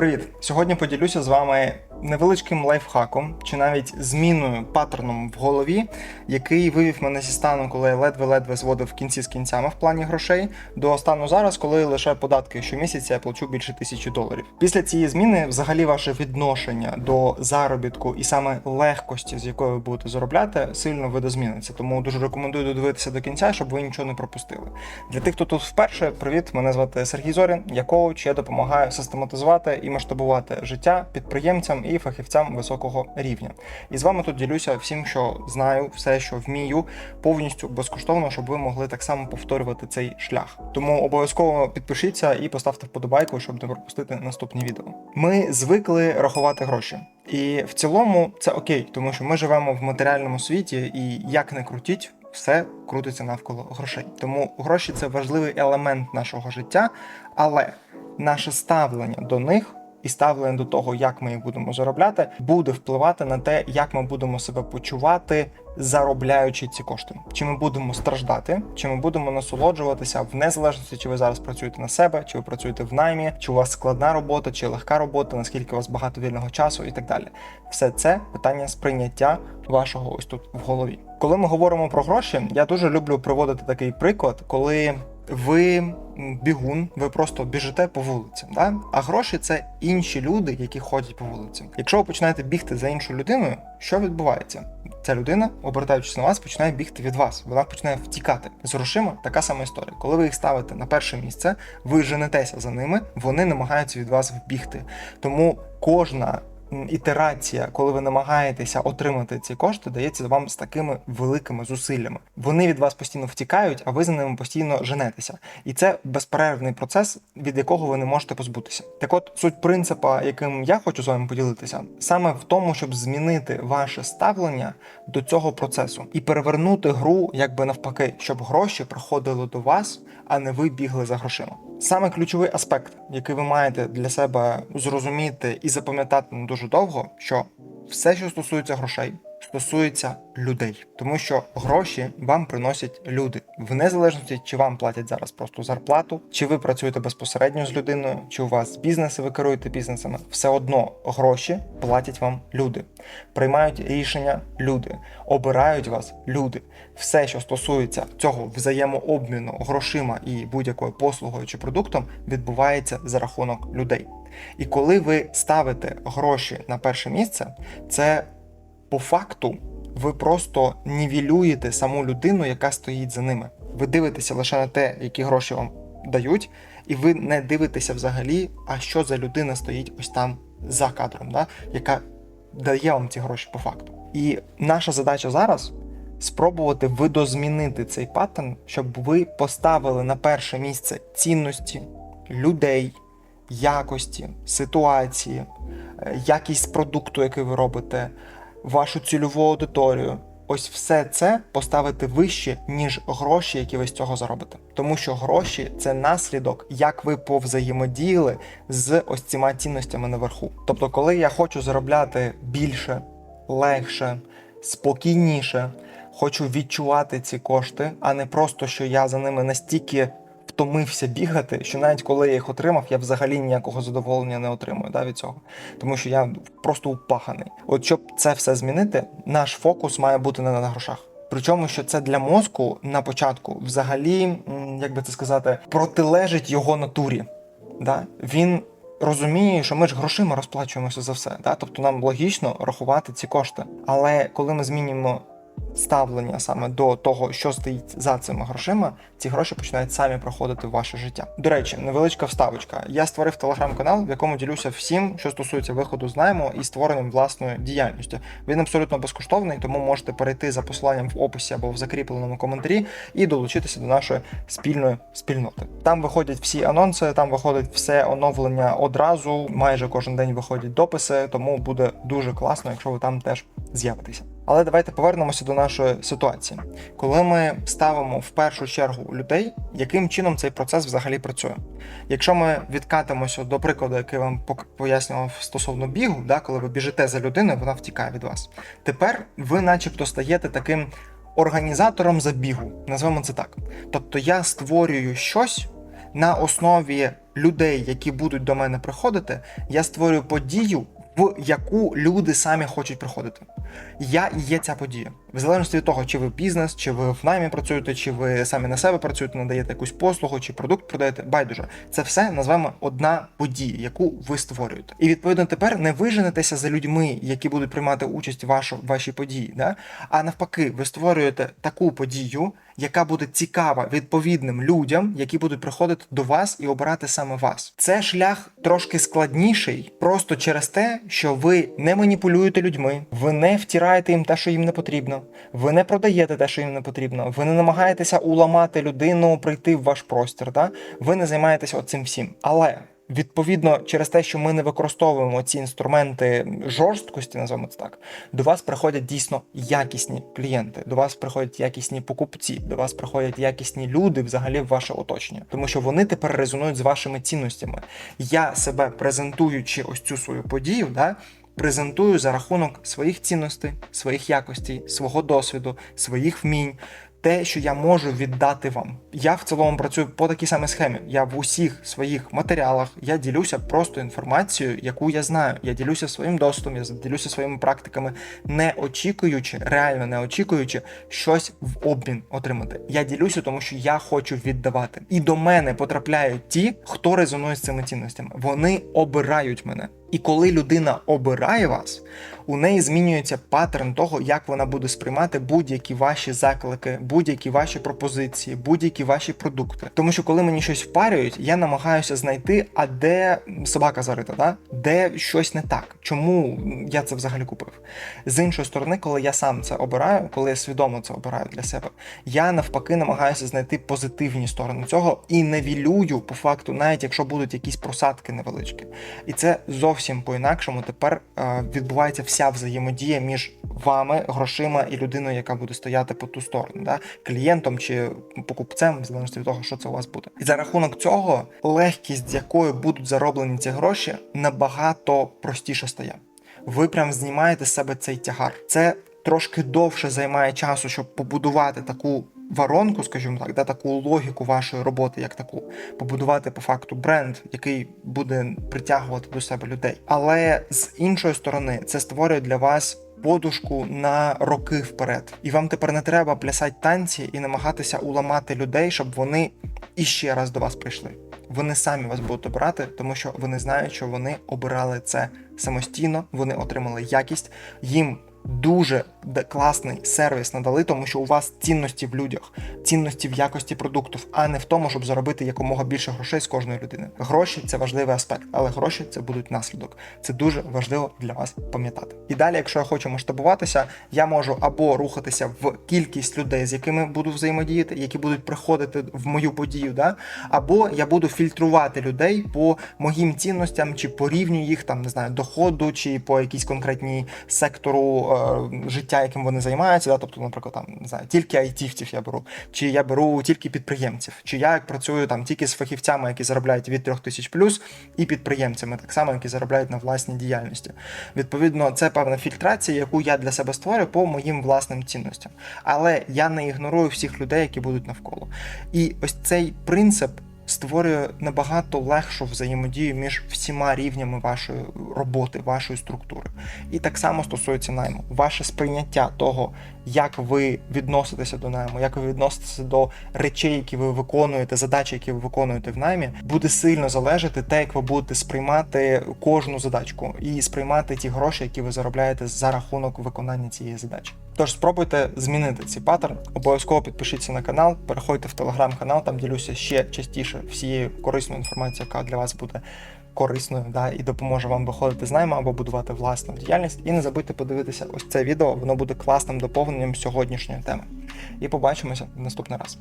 Привіт! Сьогодні поділюся з вами невеличким лайфхаком чи навіть зміною паттерном в голові, який вивів мене зі стану, коли я ледве-ледве зводив кінці з кінцями в плані грошей, до стану зараз, коли лише податки щомісяця я плачу більше тисячі доларів. Після цієї зміни, взагалі, ваше відношення до заробітку і саме легкості, з якою ви будете заробляти, сильно видозміниться. Тому дуже рекомендую додивитися до кінця, щоб ви нічого не пропустили. Для тих, хто тут вперше, привіт, мене звати Сергій Зорін. Я коуч, я допомагаю систематизувати і масштабувати життя підприємцям і фахівцям високого рівня. І з вами тут ділюся всім, що знаю, все, що вмію, повністю безкоштовно, щоб ви могли так само повторювати цей шлях. Тому обов'язково підпишіться і поставте вподобайку, щоб не пропустити наступні відео. Ми звикли рахувати гроші. І в цілому це окей, тому що ми живемо в матеріальному світі, і як не крутіть, все крутиться навколо грошей. Тому гроші це важливий елемент нашого життя, але наше ставлення до них і ставлення до того, як ми їх будемо заробляти, буде впливати на те, як ми будемо себе почувати, заробляючи ці кошти. Чи ми будемо страждати, чи ми будемо насолоджуватися в незалежності, чи ви зараз працюєте на себе, чи ви працюєте в наймі, чи у вас складна робота, чи легка робота, наскільки у вас багато вільного часу і так далі. Все це питання сприйняття вашого ось тут в голові. Коли ми говоримо про гроші, я дуже люблю приводити такий приклад, коли ви бігун, ви просто біжите по вулиці. Да? А гроші це інші люди, які ходять по вулиці. Якщо ви починаєте бігти за іншою людиною, що відбувається? Ця людина, обертаючись на вас, починає бігти від вас. Вона починає втікати. З грошима така сама історія. Коли ви їх ставите на перше місце, ви женетеся за ними, вони намагаються від вас вбігти. Тому кожна ітерація, коли ви намагаєтеся отримати ці кошти, дається вам з такими великими зусиллями. Вони від вас постійно втікають, а ви за ними постійно женетеся. І це безперервний процес, від якого ви не можете позбутися. Так от суть принципа, яким я хочу з вами поділитися, саме в тому, щоб змінити ваше ставлення до цього процесу і перевернути гру якби навпаки, щоб гроші приходили до вас, а не ви бігли за грошима. Саме ключовий аспект, який ви маєте для себе зрозуміти і запам'ятати не дуже довго, що все, що стосується грошей, стосується людей, тому що гроші вам приносять люди в незалежності, чи вам платять зараз просто зарплату, чи ви працюєте безпосередньо з людиною, чи у вас бізнес, ви керуєте бізнесами. Все одно гроші платять вам люди, приймають рішення люди, обирають вас люди. Все, що стосується цього взаємообміну грошима і будь-якою послугою чи продуктом, відбувається за рахунок людей. І коли ви ставите гроші на перше місце, це по факту ви просто нівелюєте саму людину, яка стоїть за ними. Ви дивитеся лише на те, які гроші вам дають, і ви не дивитеся взагалі, а що за людина стоїть ось там за кадром, да? яка дає вам ці гроші по факту. І наша задача зараз спробувати видозмінити цей паттерн, щоб ви поставили на перше місце цінності людей, якості, ситуації, е, якість продукту, який ви робите, вашу цільову аудиторію. Ось все це поставити вище, ніж гроші, які ви з цього заробите. Тому що гроші це наслідок, як ви повзаємодіяли з ось цими цінностями наверху. Тобто, коли я хочу заробляти більше, легше, спокійніше, хочу відчувати ці кошти, а не просто, що я за ними настільки втомився бігати, що навіть коли я їх отримав, я взагалі ніякого задоволення не отримую да, від цього. Тому що я просто упаханий. От щоб це все змінити, наш фокус має бути не на грошах. Причому, що це для мозку на початку взагалі, як би це сказати, протилежить його натурі. Да? Він розуміє, що ми ж грошима розплачуємося за все. Да? Тобто нам логічно рахувати ці кошти. Але коли ми змінюємо ставлення саме до того, що стоїть за цими грошима, ці гроші починають самі проходити в ваше життя. До речі, невеличка вставочка. Я створив телеграм-канал, в якому ділюся всім, що стосується виходу з найму і створенням власної діяльності. Він абсолютно безкоштовний, тому можете перейти за посиланням в описі або в закріпленому коментарі і долучитися до нашої спільної спільноти. Там виходять всі анонси, там виходить все оновлення одразу. Майже кожен день виходять дописи, тому буде дуже класно, якщо ви там теж з'явитеся. Але давайте повернемося до нашої ситуації. Коли ми ставимо в першу чергу людей, яким чином цей процес взагалі працює? Якщо ми відкатимося до прикладу, який вам пояснював стосовно бігу, да, коли ви біжите за людиною, вона втікає від вас. Тепер ви, начебто, стаєте таким організатором забігу, назвемо це так. Тобто я створюю щось, на основі людей, які будуть до мене приходити, я створюю подію, в яку люди самі хочуть приходити. Я є ця подія. В залежності від того, чи ви бізнес, чи ви в наймі працюєте, чи ви самі на себе працюєте, надаєте якусь послугу, чи продукт продаєте. Байдуже, це все назвемо одна подія, яку ви створюєте. І відповідно тепер не виженетеся за людьми, які будуть приймати участь в вашу, вашій події, да? а навпаки, ви створюєте таку подію, яка буде цікава відповідним людям, які будуть приходити до вас і обирати саме вас. Це шлях трошки складніший, просто через те, що ви не маніпулюєте людьми, ви не втираєте їм те, що їм не потрібно, ви не продаєте те, що їм не потрібно, ви не намагаєтеся уламати людину, прийти в ваш простір. Да? Ви не займаєтеся оцим всім. Але Відповідно, через те, що ми не використовуємо ці інструменти жорсткості, називаємо це так, до вас приходять дійсно якісні клієнти, до вас приходять якісні покупці, до вас приходять якісні люди взагалі в ваше оточення, тому що вони тепер резонують з вашими цінностями. Я себе презентуючи ось цю свою подію, да, презентую за рахунок своїх цінностей, своїх якостей, свого досвіду, своїх вмінь. Те, що я можу віддати вам, я в цілому працюю по такій самій схемі. Я в усіх своїх матеріалах я ділюся просто інформацією, яку я знаю. Я ділюся своїм досвідом, я ділюся своїми практиками, не очікуючи, реально не очікуючи щось в обмін отримати. Я ділюся, тому що я хочу віддавати. І до мене потрапляють ті, хто резонує з цими цінностями. Вони обирають мене. І коли людина обирає вас, у неї змінюється паттерн того, як вона буде сприймати будь-які ваші заклики, будь-які ваші пропозиції, будь-які ваші продукти. Тому що коли мені щось впарюють, я намагаюся знайти, а де собака зарита, да? де щось не так, чому я це взагалі купив. З іншої сторони, коли я сам це обираю, коли я свідомо це обираю для себе, я навпаки намагаюся знайти позитивні сторони цього і невілюю по факту, навіть якщо будуть якісь просадки невеличкі. І це зовсім по-інакшому тепер е, відбувається вся взаємодія між вами, грошима і людиною, яка буде стояти по ту сторону, да? клієнтом чи покупцем, в залежності від того, що це у вас буде. І за рахунок цього легкість, з якою будуть зароблені ці гроші, набагато простіше стає. Ви прям знімаєте з себе цей тягар. Це трошки довше займає часу, щоб побудувати таку воронку, скажімо так, да, таку логіку вашої роботи, як таку, побудувати по факту бренд, який буде притягувати до себе людей. Але з іншої сторони, це створює для вас. Подушку на роки вперед, і вам тепер не треба плясати танці і намагатися уламати людей, щоб вони іще раз до вас прийшли. Вони самі вас будуть обирати, тому що вони знають, що вони обирали це самостійно, вони отримали якість, їм дуже класний сервіс надали, тому що у вас цінності в людях, цінності в якості продуктів, а не в тому, щоб заробити якомога більше грошей з кожної людини. Гроші це важливий аспект, але гроші це будуть наслідок. Це дуже важливо для вас пам'ятати. І далі, якщо я хочу масштабуватися, я можу або рухатися в кількість людей, з якими буду взаємодіяти, які будуть приходити в мою подію, да? або я буду фільтрувати людей по моїм цінностям, чи по рівню їх там не знаю доходу, чи по якійсь конкретній сектору життя, яким вони займаються. Да? Тобто, наприклад, там не знаю, тільки айтівців я беру, чи я беру тільки підприємців, чи я працюю там тільки з фахівцями, які заробляють від 3000 тисяч плюс, і підприємцями, так само, які заробляють на власній діяльності. Відповідно, це певна фільтрація, яку я для себе створю по моїм власним цінностям. Але я не ігнорую всіх людей, які будуть навколо. І ось цей принцип. Створює набагато легшу взаємодію між всіма рівнями вашої роботи, вашої структури. І так само стосується найму. Ваше сприйняття того, як ви відноситеся до найму, як ви відноситеся до речей, які ви виконуєте, задачі, які ви виконуєте в наймі, буде сильно залежати те, як ви будете сприймати кожну задачку і сприймати ті гроші, які ви заробляєте за рахунок виконання цієї задачі. Тож спробуйте змінити цей паттерн. Обов'язково підпишіться на канал, переходьте в телеграм-канал, там ділюся ще частіше всією корисною інформацією, яка для вас буде корисною да, і допоможе вам виходити з найму або будувати власну діяльність. І не забудьте подивитися ось це відео, воно буде класним доповненням сьогоднішньої теми. І побачимося в наступний раз.